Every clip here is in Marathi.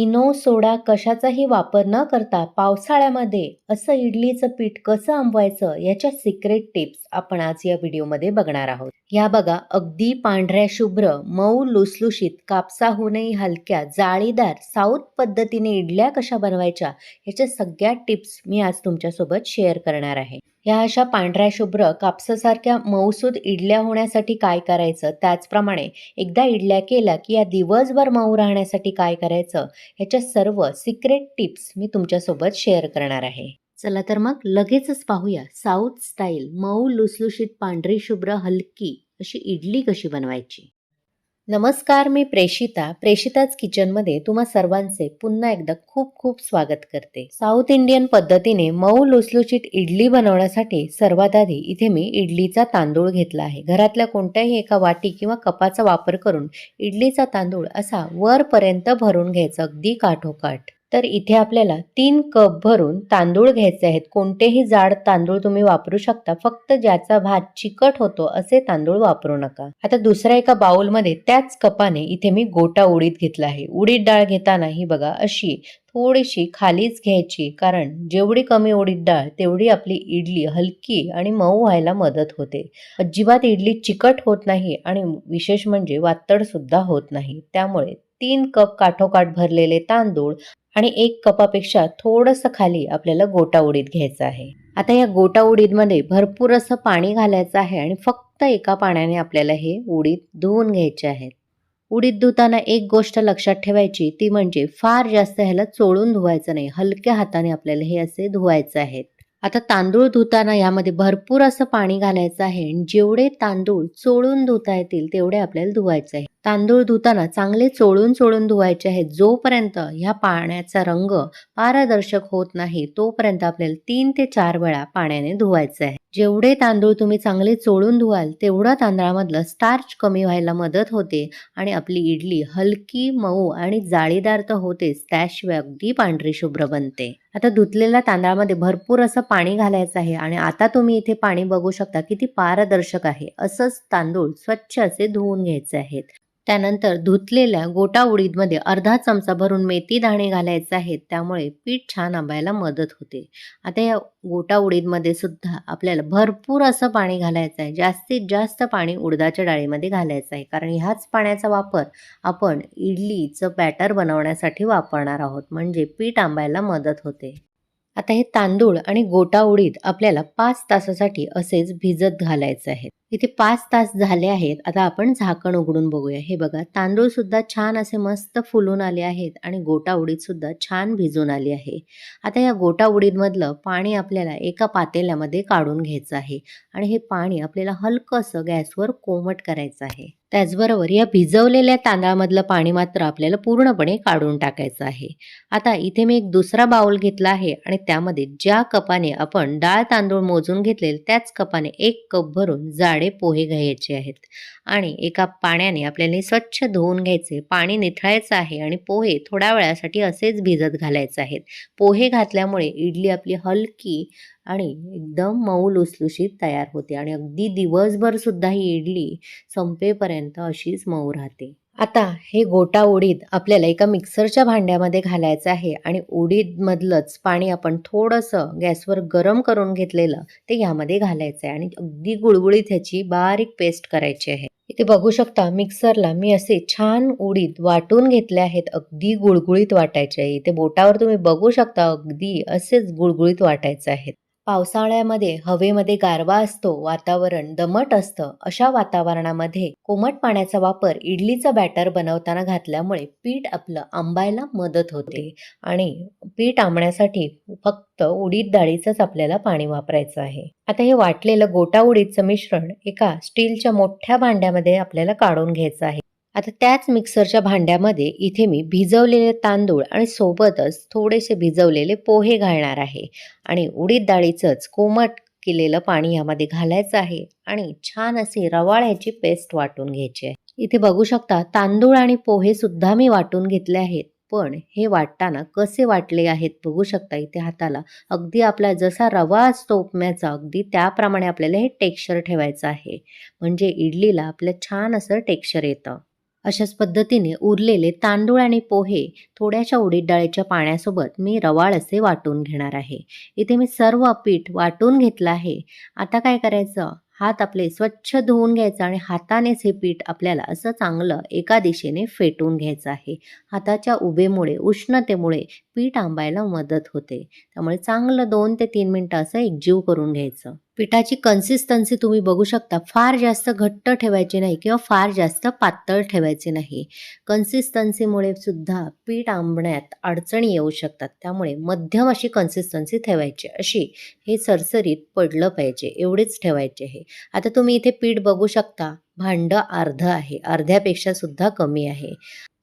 इनो सोडा कशाचाही वापर न करता पावसाळ्यामध्ये असं इडलीचं पीठ कसं आंबवायचं याच्या सिक्रेट टिप्स आपण आज या व्हिडिओमध्ये बघणार आहोत. या बघा अगदी पांढऱ्या शुभ्र मऊ लुसलुशीत कापसाहूनही हलक्या जाळीदार साऊथ पद्धतीने इडल्या कशा बनवायच्या याच्या सगळ्या टिप्स मी आज तुमच्यासोबत शेअर करणार आहे. ह्या अशा पांढऱ्या शुभ्र कापसासारख्या मऊसूद इडल्या होण्यासाठी काय करायचं? त्याचप्रमाणे एकदा इडल्या केल्या की या दिवसभर मऊ राहण्यासाठी काय करायचं? ह्याच्या सर्व सिक्रेट टिप्स मी तुमच्यासोबत शेअर करणार आहे. चला तर मग लगेचच पाहूया साऊथ स्टाईल मऊ लुसलुशीत पांढरी शुभ्र हलकी अशी इडली कशी बनवायची? नमस्कार मी प्रेषिता प्रेषिताच किचनमध्ये तुम्हा सर्वांचे पुन्हा एकदा खूप खूप स्वागत करते. साऊथ इंडियन पद्धतीने मऊ लुसलुशीत इडली बनवण्यासाठी सर्वात आधी इथे मी इडलीचा तांदूळ घेतला आहे. घरातल्या कोणत्याही एका वाटी किंवा कपाचा वापर करून इडलीचा तांदूळ असा वरपर्यंत भरून घ्यायचा अगदी काठोकाठ. तर इथे आपल्याला तीन कप भरून तांदूळ घ्यायचे आहेत. कोणतेही जाड तांदूळ तुम्ही वापरू शकता. फक्त ज्याचा भात चिकट होतो असे तांदूळ वापरू नका. आता दुसऱ्या एका बाउलमध्ये त्याच कपाने इथे मी गोटा उडीद घेतला आहे. उडीद डाळ घेताना ही बघा अशी थोडीशी खालीच घ्यायची कारण जेवढी कमी उडीद डाळ तेवढी आपली इडली हलकी आणि मऊ व्हायला मदत होते. अजिबात इडली चिकट होत नाही आणि विशेष म्हणजे वातड सुद्धा होत नाही. त्यामुळे तीन कप काठोकाठ भरलेले तांदूळ आणि एक कपापेक्षा थोडंसं खाली आपल्याला गोटा उडीद घ्यायचं आहे. आता या गोटा उडीदमध्ये भरपूर असं पाणी घालायचं आहे आणि फक्त एका पाण्याने आपल्याला हे उडीद धुवून घ्यायचे आहेत. उडीद धुताना एक गोष्ट लक्षात ठेवायची ती म्हणजे फार जास्त ह्याला चोळून धुवायचं नाही हलक्या हाताने आपल्याला हे असे धुवायचे आहेत. आता तांदूळ धुताना यामध्ये भरपूर असं पाणी घालायचं आहे. आणि जेवढे तांदूळ चोळून धुता येतील तेवढे आपल्याला धुवायचे आहे. तांदूळ धुताना चांगले चोळून चोळून धुवायचे आहेत जोपर्यंत ह्या पाण्याचा रंग पारदर्शक होत नाही तोपर्यंत आपल्याला तीन ते चार वेळा पाण्याने धुवायचं आहे. जेवढे तांदूळ तुम्ही चांगले चोळून धुवाल तेवढा तांदळामधलं स्टार्च कमी व्हायला मदत होते आणि आपली इडली हलकी मऊ आणि जाळीदार तर होतेच त्याशिवाय अगदी पांढरी शुभ्र बनते. आता धुतलेल्या तांदळामध्ये भरपूर असं पाणी घालायचं आहे आणि आता तुम्ही इथे पाणी बघू शकता किती पारदर्शक आहे. असंच तांदूळ स्वच्छ असे धुवून घ्यायचे आहेत. त्यानंतर धुतलेल्या गोटा उडीदमध्ये अर्धा चमचा भरून मेथी दाणे घालायचे आहेत. त्यामुळे पीठ छान आंबायला मदत होते. आता या गोटा उडीदमध्ये सुद्धा आपल्याला भरपूर असं पाणी घालायचं आहे. जास्तीत जास्त पाणी उडदाच्या डाळीमध्ये घालायचं आहे. कारण ह्याच पाण्याचा वापर आपण इडलीचं बॅटर बनवण्यासाठी वापरणार आहोत. म्हणजे पीठ आंबायला मदत होते. आता हे तांदूळ आणि गोटा उडीद आपल्याला पाच तासासाठी असेच भिजत घालायचे आहेत. इथे पाच तास झाले आहेत. आता आपण झाकण उघडून बघूया. हे बघा तांदूळ सुद्धा छान असे मस्त फुलून आले आहेत आणि गोटा उडीद सुद्धा छान भिजून आली आहे. आता या गोटा उडीदमधलं पाणी आपल्याला एका पातेल्यामध्ये काढून घ्यायचं आहे आणि हे पाणी आपल्याला हलकंसं गॅसवर कोमट करायचं आहे. त्याचबरोबर या भिजवलेल्या तांदळामधलं पाणी मात्र आपल्याला पूर्णपणे काढून टाकायचं आहे. आता इथे मी एक दुसरा बाउल घेतला आहे आणि त्यामध्ये ज्या कपाने आपण डाळ तांदूळ मोजून घेतलेले त्याच कपाने एक कप भरून जाळ जाडे पोहे घ्यायचे आहेत. आणि एका पाण्याने आपल्याला स्वच्छ धुवून घ्यायचे. पाणी निथळायचं आहे आणि पोहे थोड्या वेळासाठी असेच भिजत घालायचे आहेत. पोहे घातल्यामुळे इडली आपली हलकी आणि एकदम मऊ लुसलुशीत तयार होते आणि अगदी दिवसभर सुद्धा ही इडली संपेपर्यंत अशीच मऊ राहते. आता हे गोटा उडीद आपल्याला एका मिक्सरच्या भांड्यामध्ये घालायचं आहे आणि उडीदमधलंच पाणी आपण थोडंसं गॅसवर गरम करून घेतलेलं ते यामध्ये घालायचं आहे आणि अगदी गुळगुळीत ह्याची बारीक पेस्ट करायची आहे. इथे बघू शकता मिक्सरला मी असे छान उडीद वाटून घेतले आहेत अगदी गुळगुळीत वाटायचे आहे. इथे बोटावर तुम्ही बघू शकता अगदी असेच गुळगुळीत वाटायचे आहेत. पावसाळ्यामध्ये हवेमध्ये गारवा असतो वातावरण दमट असतं अशा वातावरणामध्ये कोमट पाण्याचा वापर इडलीचं बॅटर बनवताना घातल्यामुळे पीठ आपलं आंबायला मदत होते आणि पीठ आंबण्यासाठी फक्त उडीद डाळीचंच आपल्याला पाणी वापरायचं आहे. आता हे वाटलेलं गोटा उडीदचं मिश्रण एका स्टीलच्या मोठ्या भांड्यामध्ये आपल्याला काढून घ्यायचं आहे. आता त्याच मिक्सरच्या भांड्यामध्ये इथे मी भिजवलेले तांदूळ आणि सोबतच थोडेसे भिजवलेले पोहे घालणार आहे. आणि उडीद डाळीचंच कोमट केलेलं पाणी यामध्ये घालायचं आहे आणि छान अशी रवाळ्याची पेस्ट वाटून घ्यायची. आहे इथे बघू शकता तांदूळ आणि पोहे सुद्धा मी वाटून घेतले आहेत. पण हे वाटताना कसे वाटले आहेत बघू शकता इथे हाताला. अगदी आपला जसा रवा असतो उपम्याचा अगदी त्याप्रमाणे आपल्याला हे टेक्स्चर ठेवायचं आहे. म्हणजे इडलीला आपलं छान असं टेक्स्चर येतं. अशाच पद्धतीने उरलेले तांदूळ आणि पोहे थोड्याशा उडीद डाळीच्या पाण्यासोबत मी रवाळ असे वाटून घेणार आहे. इथे मी सर्व पीठ वाटून घेतलं आहे. आता काय करायचं? हात आपले स्वच्छ धुवून घ्यायचं आणि हातानेच हे पीठ आपल्याला असं चांगलं एका दिशेने फेटून घ्यायचं आहे. हाताच्या उभेमुळे उष्णतेमुळे पीठ आंबायला मदत होते. त्यामुळे चांगलं दोन ते तीन मिनटं असं एकजीव करून घ्यायचं. पिठाची कन्सिस्टन्सी तुम्ही बघू शकता. फार जास्त घट्ट ठेवायची नाही किंवा फार जास्त पातळ ठेवायचे नाही. कन्सिस्टन्सीमुळे सुद्धा पीठ आंबण्यात अडचणी येऊ शकतात. त्यामुळे मध्यम अशी कन्सिस्टन्सी ठेवायची. अशी हे सरसरीत पडलं पाहिजे. एवढेच ठेवायचे आहे आता तुम्ही इथे पीठ बघू शकता. भांडं अर्धं आहे. अर्ध्यापेक्षा सुद्धा कमी आहे.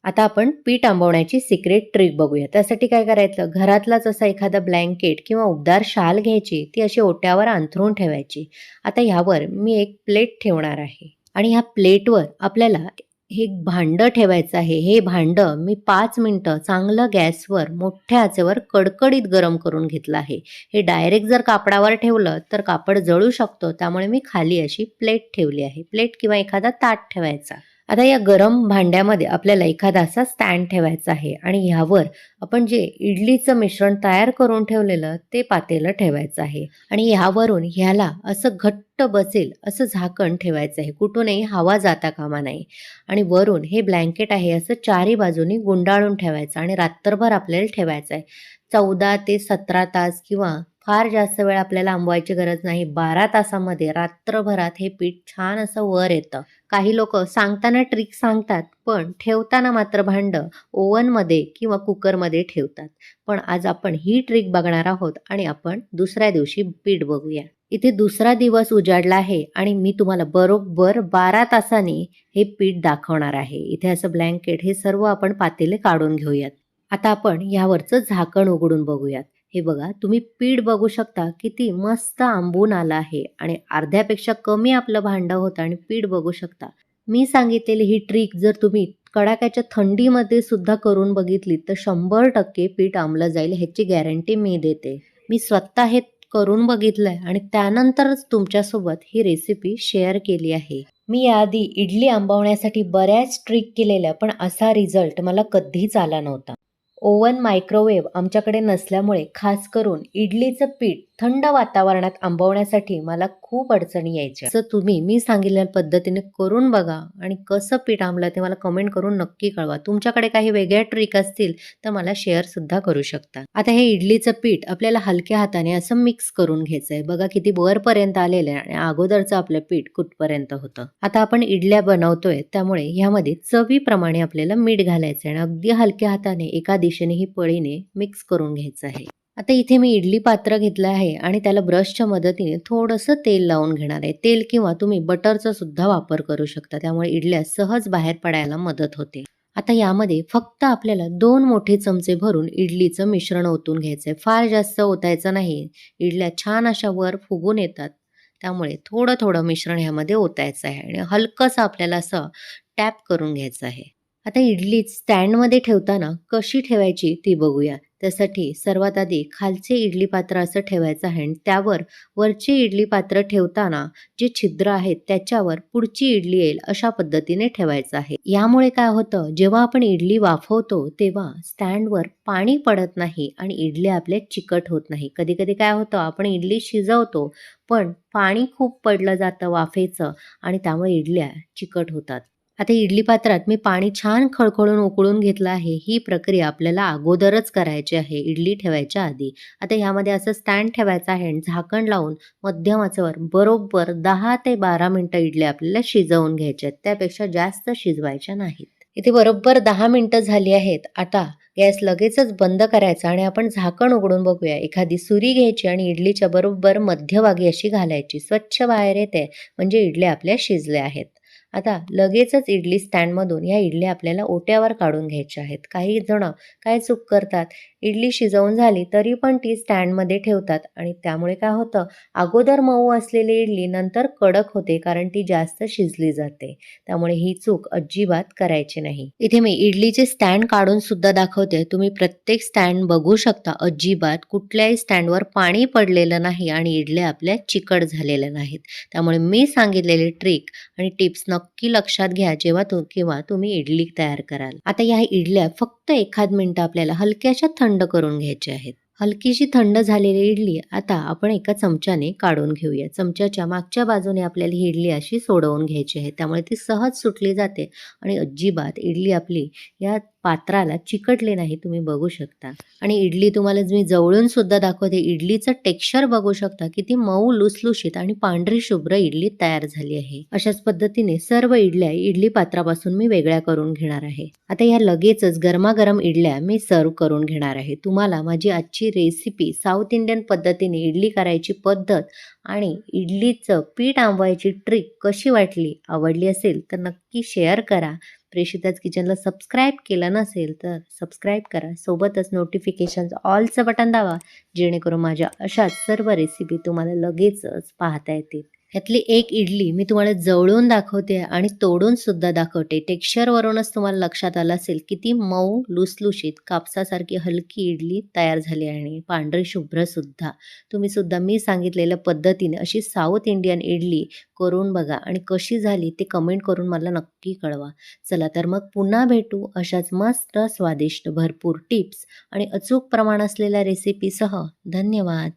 आता आपण पीठ आंबवण्याची सिक्रेट ट्रिक बघूया. त्यासाठी काय करायचं? घरातलाच असा एखादा ब्लँकेट किंवा उबदार शाल घ्यायची ती अशी ओट्यावर अंथरून ठेवायची. आता ह्यावर मी एक प्लेट ठेवणार आहे. आणि ह्या प्लेटवर आपल्याला हे भांडं ठेवायचं आहे. हे भांडं मी पाच मिनटं चांगलं गॅसवर मोठ्या आचेवर कडकडीत गरम करून घेतलं आहे. हे डायरेक्ट जर कापडावर ठेवलं तर कापड जळू शकतो. त्यामुळे मी खाली अशी प्लेट ठेवली आहे. प्लेट किंवा एखादा ताट ठेवायचा. आता या गरम भांड्यामध्ये आपल्याला एखादा असा स्टँड ठेवायचा आहे आणि ह्यावर आपण जे इडलीचं मिश्रण तयार करून ठेवलेलं ते पातेलं ठेवायचं आहे. आणि ह्यावरून ह्याला असं घट्ट बसेल असं झाकण ठेवायचं आहे. कुठूनही हवा जाता कामा नाही. आणि वरून हे ब्लँकेट आहे असं चारी बाजूनी गुंडाळून ठेवायचं आणि रात्रभर आपल्याला ठेवायचं आहे. चौदा ते सतरा तास किंवा फार जास्त वेळ आपल्याला आंबवायची गरज नाही. बारा तासामध्ये रात्रभरात हे पीठ छान असं वर येतं. काही लोक सांगताना ट्रिक सांगतात पण ठेवताना मात्र भांडं ओव्हनमध्ये किंवा कुकरमध्ये ठेवतात. पण आज आपण ही ट्रिक बघणार आहोत आणि आपण दुसऱ्या दिवशी पीठ बघूया. इथे दुसरा दिवस उजाडला आहे आणि मी तुम्हाला बरोबर बारा तासांनी हे पीठ दाखवणार आहे. इथे असं ब्लँकेट हे सर्व आपण पातेले काढून घेऊयात. आता आपण यावरचं झाकण उघडून बघूयात. हे बघा तुम्ही पीठ बघू शकता किती मस्त आंबून आलं आहे आणि अर्ध्यापेक्षा कमी आपलं भांडं होतं आणि पीठ बघू शकता. मी सांगितलेली ही ट्रिक जर तुम्ही कडाक्याच्या थंडीमध्ये सुद्धा करून बघितली तर शंभर टक्के पीठ आंबलं जाईल ह्याची गॅरंटी मी देते. मी स्वतः हे करून बघितलंय आणि त्यानंतरच तुमच्यासोबत ही रेसिपी शेअर केली आहे. मी याआधी इडली आंबवण्यासाठी बऱ्याच ट्रिक केलेल्या पण असा रिझल्ट मला कधीच आला नव्हता. ओव्हन मायक्रोवेव्ह आमच्याकडे नसल्यामुळे खास करून इडलीचं पीठ थंड वातावरणात आंबवण्यासाठी मला खूप अडचणी यायच्या. असं तुम्ही मी सांगितलेल्या पद्धतीने करून बघा आणि कसं पीठ आंबलं ते मला कमेंट करून नक्की कळवा. तुमच्याकडे काही वेगळ्या ट्रिक असतील तर मला शेअर सुद्धा करू शकता. आता हे इडलीचं पीठ आपल्याला हलक्या हाताने असं मिक्स करून घ्यायचं आहे बघा किती वरपर्यंत आलेलं आहे आणि अगोदरचं आपलं पीठ कुठपर्यंत होतं. आता आपण इडल्या बनवतोय त्यामुळे ह्यामध्ये चवीप्रमाणे आपल्याला मीठ घालायचं आहे आणि अगदी हलक्या हाताने एका दिशेने ही पळीने मिक्स करून घ्यायचं आहे. आता इथे मी इडली पात्र घेतलं आहे आणि त्याला ब्रशच्या मदतीने थोडंसं तेल लावून घेणार आहे. तेल किंवा तुम्ही बटरचा सुद्धा वापर करू शकता. त्यामुळे इडल्या सहज बाहेर पडायला मदत होते. आता यामध्ये फक्त आपल्याला दोन मोठे चमचे भरून इडलीचं मिश्रण ओतून घ्यायचं आहे फार जास्त ओतायचं नाही. इडल्या छान अशा वर फुगून येतात. त्यामुळे थोडं थोडं मिश्रण ह्यामध्ये ओतायचं आहे आणि हलकंसं आपल्याला असं टॅप करून घ्यायचं आहे. आता इडली स्टँडमध्ये ठेवताना कशी ठेवायची ती बघूया. त्यासाठी सर्वात आधी खालचे इडली पात्र असं ठेवायचं आहे आणि त्यावर वरचे इडली पात्र ठेवताना जे छिद्र आहेत त्याच्यावर पुढची इडली येईल अशा पद्धतीने ठेवायचं आहे. यामुळे काय होतं जेव्हा आपण इडली वाफवतो तेव्हा स्टँडवर पाणी पडत नाही आणि इडली आपल्या चिकट होत नाही. कधी कधी काय होतं आपण इडली शिजवतो पण पाणी खूप पडलं जातं वाफेचं आणि त्यामुळे इडल्या चिकट होतात. आता इडली पात्रात मी पाणी छान खळखळून उकळून घेतलं आहे. ही प्रक्रिया आपल्याला अगोदरच करायची आहे. इडली ठेवायच्या आधी. आता ह्यामध्ये असं स्टँड ठेवायचं आहे आणि झाकण लावून मध्यम आचेवर बरोबर दहा ते बारा मिनटं इडली आपल्याला शिजवून घ्यायच्या आहेत. त्यापेक्षा जास्त शिजवायच्या नाहीत. इथे बरोबर दहा मिनटं झाली आहेत. आता गॅस लगेचच बंद करायचा आणि आपण झाकण उघडून बघूया. एखादी सुरी घ्यायची आणि इडलीच्या बरोबर मध्यभागी अशी घालायची. स्वच्छ बाहेर येते. म्हणजे इडल्या आपल्या शिजल्या आहेत. आता लगेचच इडली स्टँडमधून या इडल्या आपल्याला ओट्यावर काढून घ्यायच्या आहेत. काही जण काय चूक करतात? इडली शिजवून झाली तरी पण ती स्टँडमध्ये ठेवतात आणि त्यामुळे काय होतं? अगोदर मऊ असलेली इडली नंतर कडक होते कारण ती जास्त शिजली जाते. त्यामुळे ही चूक अजिबात करायची नाही. इथे मी इडलीचे स्टँड काढून सुद्धा दाखवते. तुम्ही प्रत्येक स्टँड बघू शकता. अजिबात कुठल्याही स्टँडवर पाणी पडलेलं नाही आणि इडल्या आपल्या चिकट झालेल्या नाहीत. त्यामुळे मी सांगितलेली ट्रिक आणि टिप्स न नक्की लक्षात घ्या जेव्हा तो किंवा तुम्ही इडली तयार कराल. आता या इडल्या फक्त एखाद मिनिट आपल्याला हलक्याशा थंड करून घ्यायच्या आहेत. हलकीशी थंड झालेली इडली आता आपण एका चमच्याने काढून घेऊया. चमच्याच्या मागच्या बाजूने आपल्याला ही इडली अशी सोडवून घ्यायची आहे. त्यामुळे ती सहज सुटली जाते आणि अजिबात इडली आपली या पात्राला चिकटले नाही तुम्ही बघू शकता. आणि इडली तुम्हाला मी जवळून सुद्धा दाखवते इडलीचं टेक्स्चर बघू शकता किती मऊ लुसलुशीत आणि पांढरी शुभ्र इडली तयार झाली आहे. अशाच पद्धतीने सर्व इडल्या इडली पात्रापासून मी वेगळ्या करून घेणार आहे. आता या लगेचच गरमागरम इडल्या मी सर्व करून घेणार आहे. तुम्हाला माझी आजची रेसिपी साऊथ इंडियन पद्धतीने इडली करायची पद्धत आणि इडलीचं पीठ आंबवायची ट्रिक कशी वाटली आवडली असेल तर नक्की शेअर करा. प्रेषिताज किचनला सबस्क्राईब केलं नसेल तर सबस्क्राईब करा. सोबतच नोटिफिकेशन ऑलचं बटन दावा जेणेकरून माझ्या अशाच सर्व रेसिपी तुम्हाला लगेचच पाहता येतील. यातली एक इडली मी तुम्हाला जवळून दाखवते आणि तोडून सुद्धा दाखवते. टेक्स्चरवरूनच तुम्हाला लक्षात आलं असेल किती मऊ लुसलुशीत कापसासारखी हलकी इडली तयार झाली आणि पांढरी शुभ्र सुद्धा. तुम्ही सुद्धा मी सांगितलेल्या पद्धतीने अशी साऊथ इंडियन इडली करून बघा आणि कशी झाली ते कमेंट करून मला नक्की कळवा. चला तर मग पुन्हा भेटू अशाच मस्त स्वादिष्ट भरपूर टिप्स आणि अचूक प्रमाण असलेल्या रेसिपीसह धन्यवाद.